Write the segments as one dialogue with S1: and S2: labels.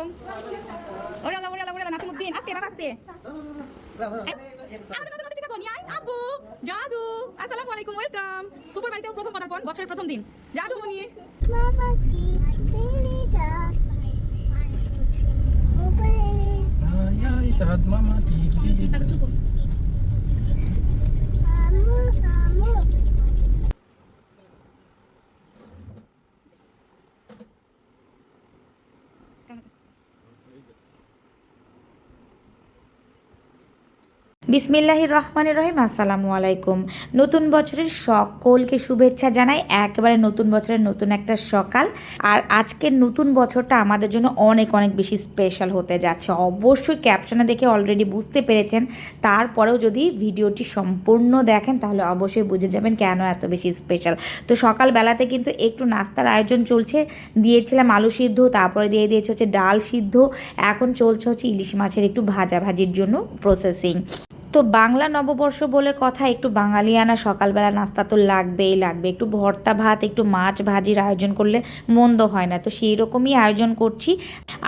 S1: আলাইকুম ওরে আল্লাহ ওরে আল্লাহ ওরে আস্তে বাবা আস্তে আব্বু জাদু। আসসালামু আলাইকুম ওয়েলকাম। কুকুর বাড়িতে প্রথম পদার্পণ বছরের প্রথম দিন। জাদু মনি
S2: বিসমিল্লাহির রহমানির রহিম, আসসালামু আলাইকুম। নতুন বছরের সকলকে শুভেচ্ছা জানাই, একেবারে নতুন বছরের নতুন একটা সকাল। আর আজকের নতুন বছরটা আমাদের জন্য অনেক অনেক বেশি স্পেশাল হতে যাচ্ছে। অবশ্যই ক্যাপশনে দেখে অলরেডি বুঝতে পেরেছেন। তারপরেও যদি ভিডিওটি সম্পূর্ণ দেখেন, তাহলে অবশ্যই বুঝে যাবেন কেন এত বেশি স্পেশাল তো সকালবেলাতে কিন্তু একটু নাস্তার আয়োজন চলছে। দিয়েছিলাম আলু সিদ্ধ, তারপরে দিয়ে দিয়েছে হচ্ছে ডাল সিদ্ধ। এখন চলছে হচ্ছে ইলিশ মাছের একটু ভাজাভাজির জন্য প্রসেসিং তো বাংলা নববর্ষ বলে কথা, একটু বাঙালিয়ানা সকালবেলা নাস্তা তো লাগবেই লাগবে। একটু ভর্তা ভাত, একটু মাছ ভাজির আয়োজন করলে মন্দ হয় না। তো সেই রকমই আয়োজন করছি।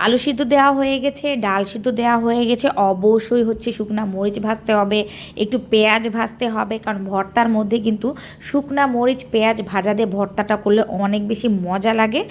S2: আলু সিদ্ধ দেওয়া হয়ে গেছে, ডাল সিদ্ধ দেওয়া হয়ে গেছে। অবশ্যই হচ্ছে শুকনা মরিচ ভাজতে হবে, একটু পেঁয়াজ ভাজতে হবে, কারণ ভর্তার মধ্যে কিন্তু শুকনা মরিচ, পেঁয়াজ ভাজা দিয়ে ভর্তাটা করলে অনেক বেশি মজা লাগে।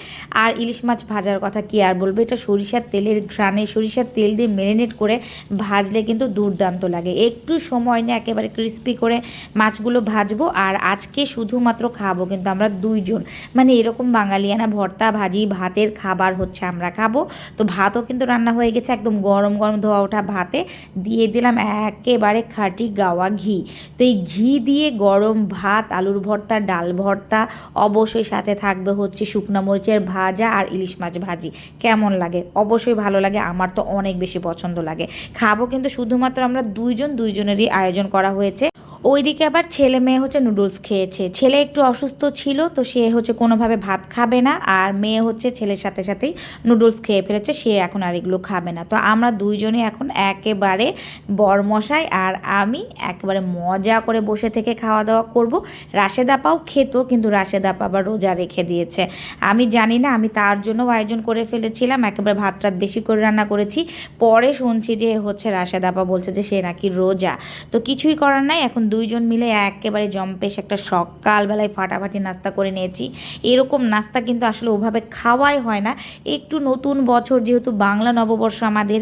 S2: আর ইলিশ মাছ ভাজার কথা কি আর বলব? এটা সরিষার তেলের ঘ্রাণে সরিষার তেল দিয়ে ম্যারিনেট করে ভাজলে কিন্তু দুর্দান্ত লাগে। একটু সময় নিয়ে একেবারে ক্রিস্পি করে মাছগুলো ভাজবো আর আজকে শুধুমাত্র খাব কিন্তু আমরা দুইজন। মানে এরকম বাঙালিয়ানা ভর্তা ভাজি ভাতের খাবার হচ্ছে আমরা খাব। তো ভাতও কিন্তু রান্না হয়ে গেছে একদম গরম গরম ধোয়া ওঠা ভাতে। দিয়ে দিলাম একেবারে খাঁটি গাওয়া ঘি। তো এই ঘি দিয়ে গরম ভাত, আলুর ভর্তা, ডাল ভর্তা, অবশ্যই সাথে থাকবে হচ্ছে শুকনো মরিচের ভাজা আর ইলিশ মাছ ভাজি। কেমন লাগে? অবশ্যই ভালো লাগে, আমার তো অনেক বেশি পছন্দ লাগে। খাব কিন্তু শুধুমাত্র আমরা দুইজন দুইজনেরই আয়োজন করা হয়েছে। ওইদিকে আবার ছেলে মেয়ে হচ্ছে নুডলস খেয়েছে। ছেলে একটু অসুস্থ ছিল, তো সে হচ্ছে কোনোভাবে ভাত খাবে না, আর মেয়ে হচ্ছে ছেলের সাথে সাথেই নুডলস খেয়ে ফেলেছে, সে এখন আর এগুলো খাবে না। তো আমরা দুইজনে এখন একেবারে বরমশাই আর আমি একেবারে মজা করে বসে থেকে খাওয়া দাওয়া করব রাশেদাপাও খেত, কিন্তু রাশেদাপা আবার রোজা রেখে দিয়েছে। আমি জানি না, আমি তার জন্য আয়োজন করে ফেলেছিলাম, একেবারে ভাত টাত বেশি করে রান্না করেছি। পরে শুনছি যে হচ্ছে রাশেদাপা বলছে যে সে নাকি রোজা। তো কিছুই করার নাই, এখন দুইজন মিলে একেবারে জম্পেশ, একটা সকালবেলায় ফাটাফাটি নাস্তা করে নিয়েছি। এরকম নাস্তা কিন্তু আসলে ওভাবে খাওয়াই হয় না। একটু নতুন বছর, যেহেতু বাংলা নববর্ষ আমাদের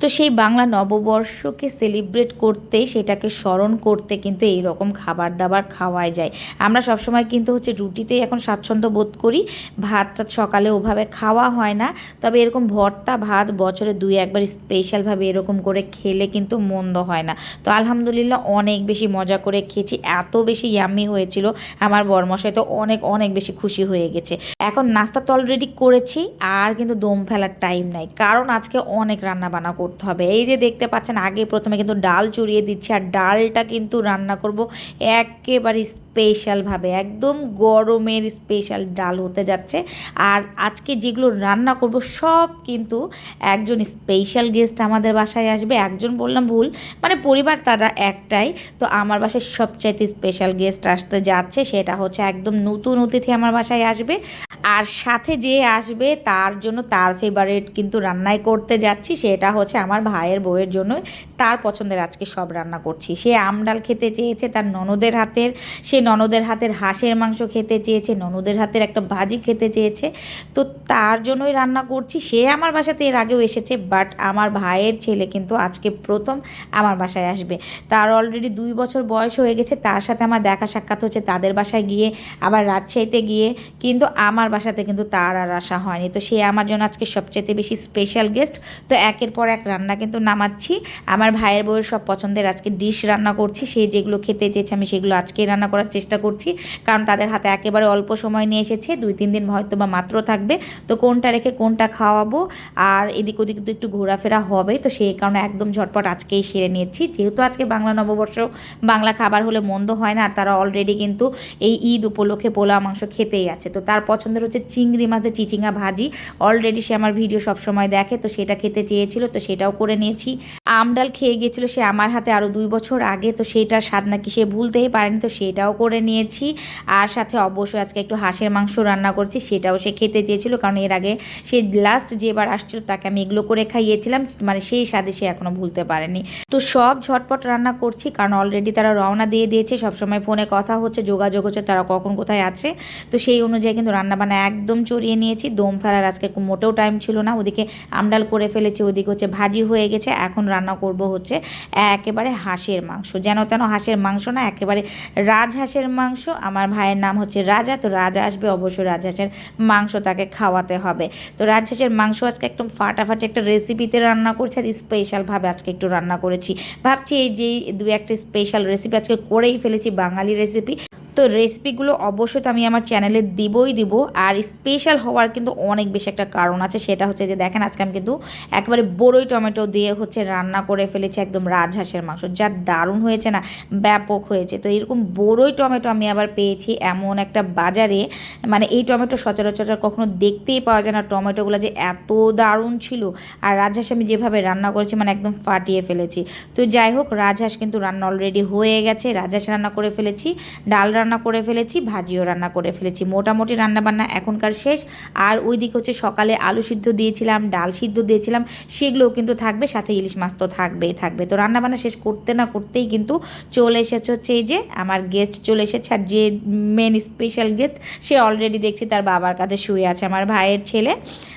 S2: তো সেই বাংলা নববর্ষকে সেলিব্রেট করতে, সেটাকে স্মরণ করতে কিন্তু এই রকম খাবার দাবার খাওয়াই যায়। আমরা সবসময় কিন্তু হচ্ছে রুটিতেই এখন স্বাচ্ছন্দ্য বোধ করি। ভাতটা সকালে ওভাবে খাওয়া হয় না। তবে এরকম ভর্তা, ভাত বছরে দুই একবার স্পেশালভাবে এরকম করে খেলে কিন্তু মন্দ হয় না। তো আলহামদুলিল্লাহ অনেক বেশি মজা করে খেয়েছি। এত বেশি ইয়াম্মি হয়েছিল। আমার বরমশাই তো অনেক অনেক বেশি খুশি হয়ে গেছে। এখন নাস্তা তো অলরেডি করেছি, আর কিন্তু দম ফেলার টাইম নাই। কারণ আজকে অনেক রান্না বান্না করতে হবে। এই যে দেখতে পাচ্ছেন, আগে প্রথমে কিন্তু ডাল চড়িয়ে দিচ্ছি আর ডালটা কিন্তু রান্না করব একেবারে স্পেশালভাবে একদম গরমের স্পেশাল ডাল হতে যাচ্ছে। আর আজকে যেগুলো রান্না করব, সব কিন্তু একজন স্পেশাল গেস্ট আমাদের বাসায় আসবে। একজন বললাম ভুল মানে পরিবার তারা একটাই। তো আমার বাসায় সবচাইতে স্পেশাল গেস্ট আসতে যাচ্ছে, সেটা হচ্ছে একদম নতুন অতিথি আমার বাসায় আসবে। আর সাথে যে আসবে তার জন্য তার ফেভারিট কিন্তু রান্নাই করতে যাচ্ছি। সেটা হচ্ছে আমার ভাইয়ের বউয়ের জন্য তার পছন্দের আজকে সব রান্না করছি। সে আমডাল খেতে চেয়েছে তার ননদের হাতের, সে ননদের হাতের হাঁসের মাংস খেতে চেয়েছে, ননদের হাতের একটা ভাজি খেতে চেয়েছে। তো তার জন্যই রান্না করছি। সে আমার বাসাতে এর আগেও এসেছে বাট আমার ভাইয়ের ছেলে কিন্তু আজকে প্রথম আমার বাসায় আসবে। তার অলরেডি দুই বছর বয়স হয়ে গেছে, তার সাথে আমার দেখা সাক্ষাৎ হচ্ছে তাদের বাসায় গিয়ে, আবার রাজশাহীতে গিয়ে। কিন্তু আমার বাসাতে কিন্তু তার আর আসা হয়নি। তো সে আমার জন্য আজকে সবচেয়ে বেশি স্পেশাল গেস্ট তো একের পর এক রান্না কিন্তু নামাচ্ছি। আমার ভাইয়ের বউয়ের সব পছন্দের আজকে ডিশ রান্না করছি। সে যেগুলো খেতে চেয়েছে আমি সেগুলো আজকে রান্না করার চেষ্টা করছি। কারণ তাদের হাতে একেবারে অল্প সময় নিয়ে এসেছে। দুই, তিন দিন হয়তো বা মাত্র থাকবে। তো কোনটা রেখে কোনটা খাওয়াবো? আর এদিক ওদিক তো একটু ঘোরাফেরা হবে। তো সেই কারণে একদম ঝটপট আজকেই সেরে নিয়েছি। যেহেতু আজকে বাংলা নববর্ষ, বাংলা খাবার হলে মন্দ হয় না। আর তারা অলরেডি কিন্তু এই ঈদ উপলক্ষে পোলা মাংস খেতেই আছে। তো তার পছন্দের হচ্ছে চিংড়ি মাছের চিচিঙ্গা ভাজি। অলরেডি সে আমার ভিডিও সবসময় দেখে, তো সেটা খেতে চেয়েছিল, তো সেটাও করে নিয়েছি। আমডাল খেয়ে গিয়েছিল সে আমার হাতে আরও দুই বছর আগে, তো সেইটার স্বাদ নাকি সে ভুলতেই পারেনি, তো সেটাও করে করে নিয়েছি। আর সাথে অবশ্যই আজকে একটু হাঁসের মাংস রান্না করছি, সেটাও সে খেতে চেয়েছিল, কারণ এর আগে সে লাস্ট যেবার আসছিল তাকে আমি এগুলো করে খাইয়েছিলাম মানে সেই স্বাদে সে এখনও ভুলতে পারেনি। তো সব ঝটপট রান্না করছি, কারণ অলরেডি তারা রওনা দিয়ে দিয়েছে, সবসময় ফোনে কথা হচ্ছে, যোগাযোগ হচ্ছে, তারা কখন কোথায় আছে। তো সেই অনুযায়ী কিন্তু রান্নাবান্না একদম চড়িয়ে নিয়েছি, দম ফেলার আজকে মোটেও টাইম ছিল না, ওদিকে আমডাল করে ফেলেছি, ওদিকে হচ্ছে ভাজি হয়ে গেছে, এখন রান্না করব হচ্ছে একেবারে হাঁসের মাংস। যেন তেন হাঁসের মাংস না, একেবারে রাজহাঁসের মাংস। আমার ভাইয়ের নাম হচ্ছে রাজা, তো রাজা আসবে, অবশ্যই রাজহাঁসের মাংস তাকে খাওয়াতে হবে। তো রাজহাঁসের মাংস আজকে একদম ফাটাফাটি একটা রেসিপিতে রান্না করছি, আর স্পেশালভাবে আজকে একটু রান্না করেছি। ভাবছি এই যে দু একটা স্পেশাল রেসিপি আজকে করেই ফেলেছি, বাঙালি রেসিপি তো রেসিপিগুলো অবশ্যই তো আমি আমার চ্যানেলে দিবই দিব। আর স্পেশাল হওয়ার কিন্তু অনেক বেশি একটা কারণ আছে, সেটা হচ্ছে যে দেখেন আজকে আমি কিন্তু একেবারে বড়ই টমেটো দিয়ে হচ্ছে রান্না করে ফেলেছি একদম রাজহাঁসের মাংস। যা দারুণ হয়েছে না, ব্যাপক হয়েছে। তো এরকম বড়ই টমেটো আমি আবার পেয়েছি এমন একটা বাজারে। মানে এই টমেটো সচরাচর কখনো দেখতেই পাওয়া যায় না টমেটোগুলো যে এত দারুণ ছিল। আর রাজহাঁস আমি যেভাবে রান্না করেছি মানে একদম ফাটিয়ে ফেলেছি। তো যাই হোক, রাজহাঁস কিন্তু রান্না অলরেডি হয়ে গেছে। রাজহাঁস রান্না করে ফেলেছি। ডাল রান্না করে ফেলেছি, ভাজিও রান্না করে ফেলেছি। মোটামুটি রান্নাবান্না এখনকার শেষ। আর ওই দিকে হচ্ছে সকালে আলু সিদ্ধ দিয়েছিলাম, ডাল সিদ্ধ দিয়েছিলাম, সেগুলোও কিন্তু থাকবে, সাথে ইলিশ মাছ তো থাকবেই, থাকবে। তো রান্নাবান্না শেষ করতে না করতেই কিন্তু চলে এসেছে হচ্ছে এই যে আমার গেস্ট চলে এসেছে, আর যে মেন স্পেশাল গেস্ট সে অলরেডি দেখছি তার বাবার কাছে শুয়ে আছে, আমার ভাইয়ের ছেলে।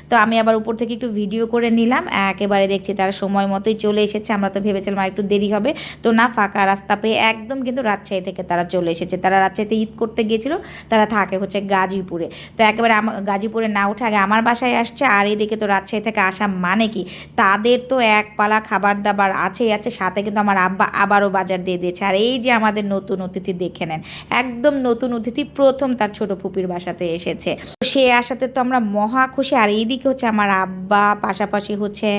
S2: তো আমি আবার উপর থেকে একটু ভিডিও করে নিলাম, একেবারে দেখছি তারা সময় মতোই চলে এসেছে, আমরা তো ভেবেছিলাম আর একটু দেরি হবে। তো না, ফাঁকা রাস্তা পেয়ে একদম কিন্তু রাজশাহী থেকে তারা চলে এসেছে। তারা রাজশাহীতে ঈদ করতে গিয়েছিল, তারা থাকে হচ্ছে গাজীপুরে। তো একেবারে গাজীপুরে না উঠে আগে আমার বাসায় আসছে, আর এদিকে তো রাজশাহী থেকে আসা মানে কি? তাদের তো এক পালা খাবার দাবার আছেই আছে, সাথে কিন্তু আমার আব্বা আবারও বাজার দিয়ে দিয়েছে। আর এই যে আমাদের নতুন অতিথি দেখে নেন, একদম নতুন অতিথি, প্রথম তার ছোট ফুপির বাসাতে এসেছে। সে আসাতে তো আমরা মহা খুশি, আর এইদিকে হচ্ছে আমার আব্বা, পাশাপাশি হচ্ছে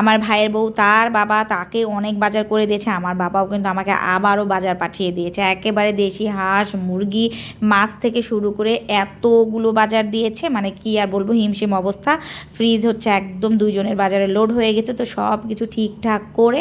S2: আমার ভাইয়ের বউ, তার বাবা তাকে অনেক বাজার করে দিয়েছে, আমার বাবাও কিন্তু আমাকে আবারও বাজার পাঠিয়ে দিয়েছে। একেবারে দেশি হাঁস মুরগি মাছ থেকে শুরু করে এতগুলো বাজার দিয়েছে মানে কি আর বলব, হিমশিম অবস্থা। ফ্রিজ হচ্ছে একদম দুইজনের বাজারে লোড হয়ে গেছে, তো সব কিছু ঠিকঠাক করে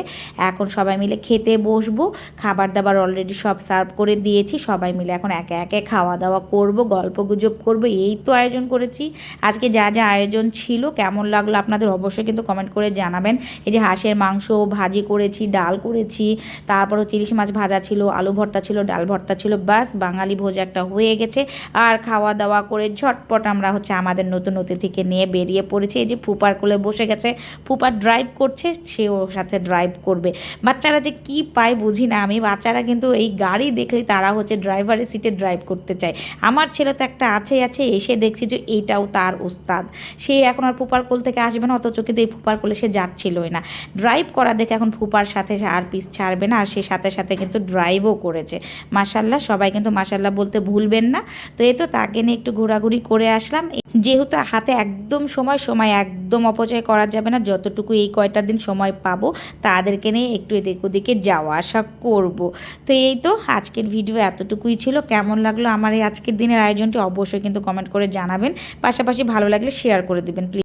S2: এখন সবাই মিলে খেতে বসবো। খাবার দাবার অলরেডি সব সার্ভ করে দিয়েছি, সবাই মিলে এখন একে একে খাওয়া দাওয়া করব, গল্প গুজব করব, এই তো আয়োজন করেছি। আজকে যা যা আয়োজন ছিল, কেমন লাগল আপনাদের অবশ্যই কিন্তু কমেন্ট করে জানাবেন। এই যে হাঁসের মাংস ভাজি করেছি, ডাল করেছি, তারপর হচ্ছে ইলিশ মাছ ভাজা ছিল, আলু ভর্তা ছিল, ডাল ভর্তা ছিল বাস বাঙালি ভোজ একটা হয়ে গেছে। আর খাওয়া দাওয়া করে ঝটপট আমরা হচ্ছে আমাদের নতুন অতিথিকে নিয়ে বেরিয়ে পড়েছি। এই যে ফুপার কোলে বসে গেছে। ফুপার ড্রাইভ করছে, সে ওর সাথে ড্রাইভ করবে। বাচ্চারা যে কি পায় বুঝি না। আমি বাচ্চারা কিন্তু এই গাড়ি দেখলেই তারা হচ্ছে ড্রাইভারের সিটে ড্রাইভ করতে চায়। আমার ছেলে তো একটা আছে আছে, এসে দেখছি যে এইটাও তার ওস্তাদ। সে এখন আর ফুপার কোল থেকে আসবে না, অথচ কিন্তু এই ফুপার কোলে সে যাচ্ছিলই না। ড্রাইভ করা দেখে এখন ফুপার সাথে আর পিস ছাড়বে না। আর সে সাথে সাথে কিন্তু ড্রাইভও করেছে। মাসাল্লাহ সবাই কিন্তু মাসাল্লাহ বলতে ভুলবেন না। তো এই তো তাকে নিয়ে একটু ঘোরাঘুরি করে আসলাম। যেহেতু হাতে একদম সময় সময় একদম অপচয় করা যাবে না, যতটুকু এই কয়টা দিন সময় পাবো, তাদেরকে নিয়ে একটু এদিক ওদিকে যাওয়া আসা করব। তো এই তো আজকের ভিডিও এতটুকুই ছিল। কেমন লাগল আমার এই আজকের দিনের আয়োজনটি অবশ্যই কিন্তু কমেন্ট করে জানাবেন। পাশাপাশি ভালো লাগলে শেয়ার করে দেবেন প্লিজ